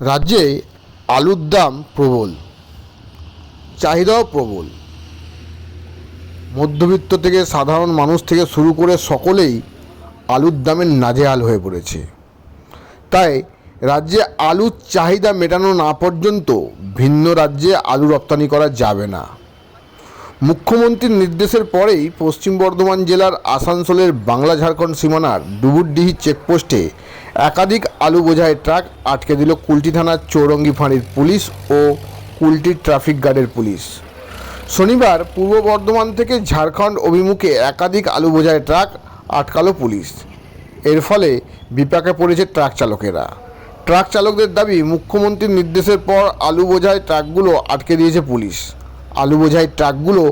রাজ্যে আলুর দাম প্রবল, চাহিদাও প্রবল। মধ্যবিত্ত থেকে সাধারণ মানুষ থেকে শুরু করে সকলেই আলুর দামের নাজেহাল হয়ে পড়েছে। তাই রাজ্যে আলুর চাহিদা মেটানো না পর্যন্ত ভিন্ন রাজ্যে আলু রপ্তানি করা যাবে না। মুখ্যমন্ত্রীর নির্দেশের পরেই পশ্চিম বর্ধমান জেলার আসানসোলের বাংলা ঝাড়খণ্ড সীমানার ডুবুরডিহি চেকপোস্টে একাধিক আলু বোঝাই ট্রাক আটকে দিল কুলটি থানার চৌরঙ্গি ফাঁড়ির পুলিশ ও কুলটির ট্রাফিক গার্ডের পুলিশ। শনিবার পূর্ব বর্ধমান থেকে ঝাড়খণ্ড অভিমুখে একাধিক আলু বোঝাই ট্রাক আটকালো পুলিশ। এর ফলে বিপাকে পড়েছে ট্রাক চালকেরা। ট্রাক চালকদের দাবি, মুখ্যমন্ত্রীর নির্দেশের পর আলু বোঝাই ট্রাকগুলো আটকে দিয়েছে পুলিশ। আলু বোঝাই ট্রাকগুলো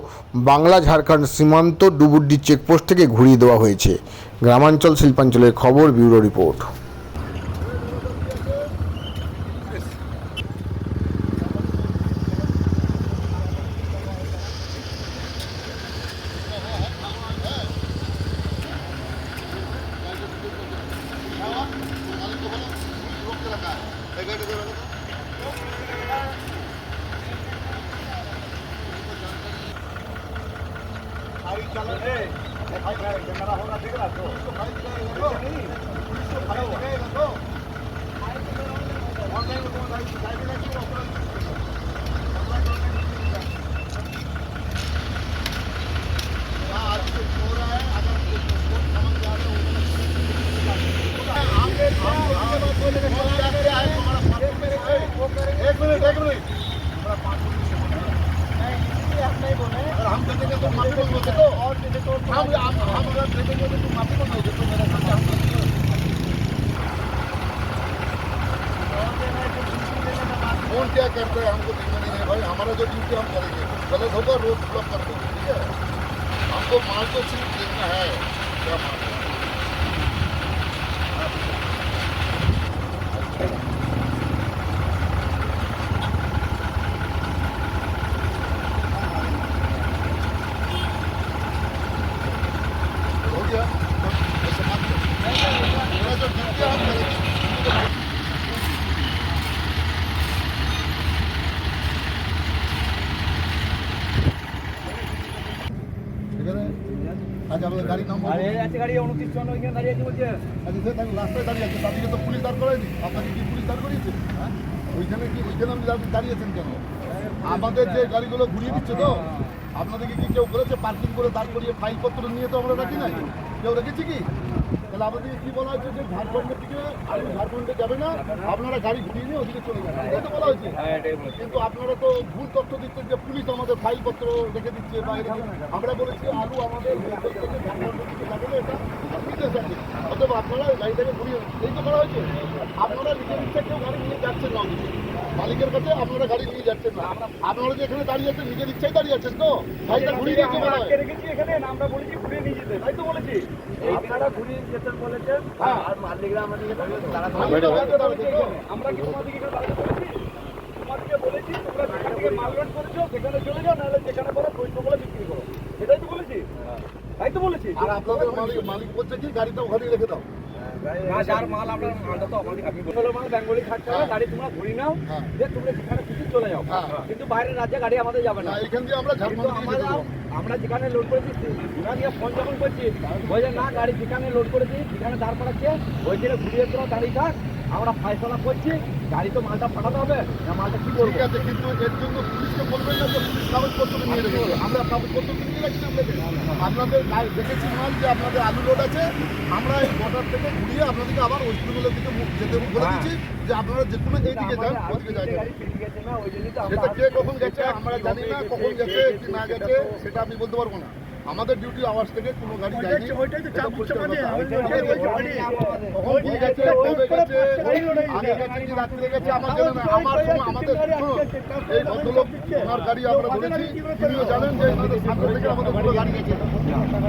বাংলা, ঝাড়খণ্ড সীমান্ত ডুবুড্ডি চেকপোস্ট থেকে ঘুরিয়ে দেওয়া হয়েছে। গ্রামাঞ্চল শিল্পাঞ্চলের খবর, ব্যুরো রিপোর্ট। एक कौन क्या करते हैं हमको देखना नहीं है भाई हमारा जो ड्यूटी हम करेंगे गलत होगा रोड ब्लॉक कर दो ठीक है। हमको माल तो सिर्फ़ देखना है क्या माल আজ আমাদের গাড়ি আছে গাড়ি উনত্রিশ জন ওইখানে দাঁড়িয়ে আছে বলছে। আজ সে তাকে রাস্তায় দাঁড়িয়ে আছে। তাদেরকে তো পুলিশ দাঁড় করায়নি। আপনাকে কি পুলিশ দাঁড় করিয়েছে? হ্যাঁ? ওইখানে কি ওইখানে আপনি দাঁড়িয়েছেন কেন? আমাদের যে গাড়িগুলো ঘুরিয়ে দিচ্ছে তো আপনাদেরকে কি কেউ করেছে পার্কিং করে দাঁড় করিয়ে ফাইলপত্র নিয়ে তো আমরা রাখি নাই? কেউ রেখেছি কি? তাহলে আমাদেরকে কি বলা হয়েছে যে ঝাড়খণ্ডের দিকে আপনি ঝাড়খণ্ডে যাবে না? আপনারা গাড়ি ঘুরিয়ে নিয়ে ওদিকে চলে যাবেন। এটাই তো বলা হয়েছে। হ্যাঁ কিন্তু আপনারা তো ভুল তথ্য দিচ্ছেন যে পুলিশ আমাদের ফাইলপত্র রেখে দিচ্ছে বা আমরা বলেছি আলু আমাদের ঝাড়খণ্ডের দিকে যাবে না এটা বিদেশ আছে। অথবা আপনারা গাড়িটাকে ঘুরিয়ে এই তো করা হয়েছে। আপনারা নিজের ইচ্ছা কেউ গাড়ি নিয়ে যাচ্ছেন না মালিকের কাছে আপনারা গাড়ি নিয়ে যাচ্ছেন না। আপনারা যে এখানে দাঁড়িয়ে আছেন নিজের ইচ্ছাই দাঁড়িয়ে আছেন তো? গাড়িটা ঘুরিয়ে দিয়েছে আমরা হয় রেখেছি এখানে আমরা বলেছি ঘুরে নিয়ে যেতে। তাই তো বলেছি। আপনারা ঘুরিয়ে যেতেন বলেছেন হ্যাঁ। আর মালিকরা আমাদেরকে। আমরা কি তোমাদেরকে এখানে দাঁড়াতে বলেছি। তোমাদেরকে বলেছি তোমরা যেখান থেকে মাল লোড করেছ সেখানে চলে যাও নাহলে যেখানে বলো বৈধ বলে বিক্রি করো। এটাই তো বলেছি। তাই তো বলেছি। আর আপনাদের মালিক মালিক বলছে কি গাড়িটা ওখানে রেখে দাও। না, যার মাল আমরা মালটা তো আমাদের আপনি বলে মাল বেঙ্গলি খাচ্ছে হ্যাঁ। গাড়ি তোমরা ঘুরি নাও। যে তোমরা যেখানে খুশি চলে যাও হ্যাঁ। কিন্তু বাইরের রাজ্যে গাড়ি আমাদের যাবে না এখান দিয়ে আমরা দিয়ে যেখানে লোড করেছি ওরা নিয়ে ফোন যখন করছি বলছে না গাড়ি যেখানে লোড করেছি যেখানে দাঁড় করাচ্ছে ওইখানে ঘুরিয়ে তোরা গাড়ি থাক আমরা ফাইসলা করছি গাড়ি তো মালটা পাঠাতে হবে না মালটা কি করব? ঠিক আছে কিন্তু এর জন্য পুলিশকে বলবেন না যে পুলিশ কাগজপত্র নিয়ে রেখেছে আমরা কাগজপত্র নিয়ে রাখছি আপনাদের। আপনাদের দেখেছি মাল যে আপনাদের আলু লোড আছে আমরা এই বর্ডার থেকে ঘুরিয়ে আপনাদেরকে আবার ওয়েস্ট বেঙ্গলের দিকে মুখ যেতে বলে দিচ্ছি যে আপনারা যে কোনো এইদিকে যান আমাদের আরও যাবেন। গাড়ি ফিরে গেছে না ওই জন্যই তো আমরা সেটা কে কখন গেছে আমরা জানি না কখন গেছে কি না গেছে সেটা আমি বলতে পারব না। আমাদের ডিউটি আওয়াজ থেকে কোনো গাড়ি যায়নি। এটা বুঝতে হবে। কখন কি গেছে কবে গেছে আগে গেছে কি রাত্রে গেছে আমার জানা না আমার সময় আমাদের এই ভদ্রলোক ওনার গাড়ি আমরা ধরেছি তিনিও জানেন যে এনাদের সামনে থেকে আমাদের পুরো গাড়ি গেছে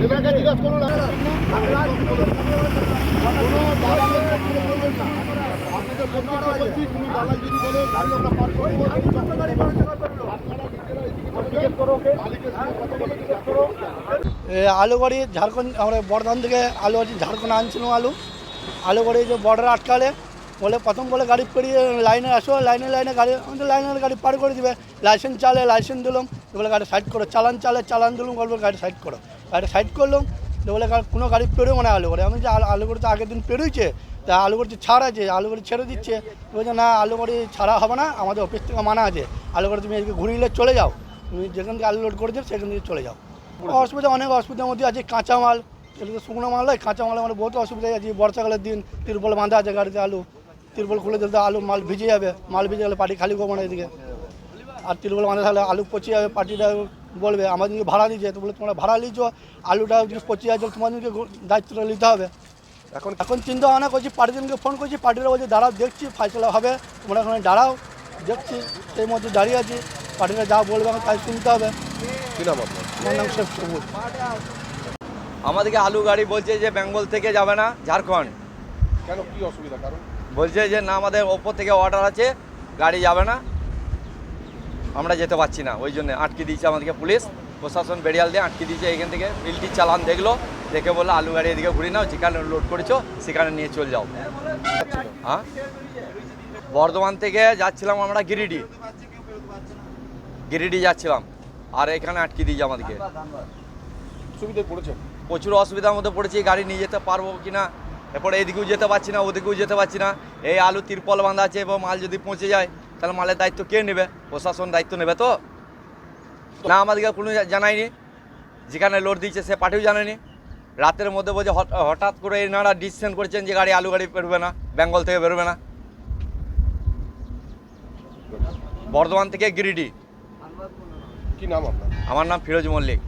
এনাকে জিজ্ঞাসা করুন আপনারা কোনো দালালের কোনো না। আপনাদের বন্ধুরা বলছি কোনো দালাল যদি বলে গাড়ি আমরা পার করব আপনারা নিজেরা এদিকে করো মালিকের সঙ্গে কথা বলে জিজ্ঞেস করো এ, আলু গাড়ি ঝাড়খণ্ড আমরা বর্ধমান থেকে আলু গাড়ি ঝাড়খণ্ড আনছিলাম আলু। আলু গাড়ি যে বর্ডার আটকালে, বলে প্রথম বলে গাড়ি পেরিয়ে লাইনে আসো, লাইনে লাইনে গাড়ি, আমাদের লাইনের গাড়ি পার করে দিবে। লাইসেন্স চালে, লাইসেন্স দিলাম বলে গাড়ি সাইড করো, চালান চালে চালান দিলাম, বলব গাড়ি সাইড করো। গাড়ি সাইড করলাম, বলে কোনো গাড়ি পেরোয় মানে আলু করে আমি যে আলু করে তো আগের দিন পেরোইছে, তা আলু করে ছাড় আছে আলু করে ছেড়ে দিচ্ছে। বলছে, না আলু করে ছাড়া হবে না, আমাদের অফিস থেকে মানা আছে। আলু করে তুমি এদিকে ঘুরিয়ে চলে যাও। তুমি যেখান থেকে আলু লোড করে দেবে সেখান থেকে চলে যাও। অসুবিধা অনেক অসুবিধার মধ্যে আছে কাঁচামাল এগুলো তো শুকনো মাল নয় কাঁচামাল মানে বহুত অসুবিধা আছে। বর্ষাকালের দিন তিরপল বাঁধা আছে গাড়িতে আলু তিরপল খুলে দিলে আলু মাল ভিজে যাবে মাল ভিজে গেলে পাটি খালি করব না এদিকে। আর তিরপল বাঁধা থাকলে আলু পচে যাবে পার্টিটা বলবে আমাদেরকে ভাড়া দিয়েছে। তো বলে তোমরা ভাড়া লিছো আলুটা পচে যাচ্ছে তোমাদেরকে দায়িত্বটা নিতে হবে। এখন এখন চিন্তা ভাবনা করছি পার্টিজনকে ফোন করছি পার্টিরা বলছে দাঁড়াও দেখছি ফাইসলা হবে তোমরা ওখানে দাঁড়াও দেখছি সেই মধ্যে দাঁড়িয়ে আছি। পার্টিরা যা বলবে আমি তাই শুনতে হবে। আমার নাম শেখ সবুজ। আমাদেরকে আলু গাড়ি বলছে যে বেঙ্গল থেকে যাবে না ঝাড়খণ্ড। কেন? কি অসুবিধা কারণ? বলছে যে না আমাদের ওপর থেকে অর্ডার আছে গাড়ি যাবে না। আমরা যেতে পারছি না ওই জন্য আটকে দিয়েছে আমাদেরকে পুলিশ। প্রশাসন বেরিয়াল দিয়ে আটকে দিয়েছে এখান থেকে। বিলটি চালান দেখল দেখে বলল আলু গাড়ি এদিকে ঘুরে নাও যেখানে লোড করেছ সেখানে নিয়ে চলে যাও। হ্যাঁ? বর্ধমান থেকে যাচ্ছিলাম আমরা গিরিডি। গিরিডি যাচ্ছিলাম। আর এখানে আটকে দিয়েছে আমাদেরকে। সুবিধায় পড়েছেন প্রচুর অসুবিধার মধ্যে পড়েছি গাড়ি নিয়ে যেতে পারব কি না এরপরে এদিকেও যেতে পারছি না ওদিকেও যেতে পারছি না। এই আলু তিরপল বাঁধা আছে এবং মাল যদি পৌঁছে যায় তাহলে মালের দায়িত্ব কে নেবে? প্রশাসন দায়িত্ব নেবে তো? না আমাদেরকে কোনো জানায়নি। যেখানে লোড দিচ্ছে সে পার্টিও জানায়নি। রাতের মধ্যে বলছে হঠাৎ করে এনারা ডিসিশন করেছেন যে গাড়ি আলু গাড়ি বেরোবে না বেঙ্গল থেকে বেরোবে না। বর্ধমান থেকে গিরিডি। কি নাম আপনার? আমার নাম ফিরোজ মল্লিক।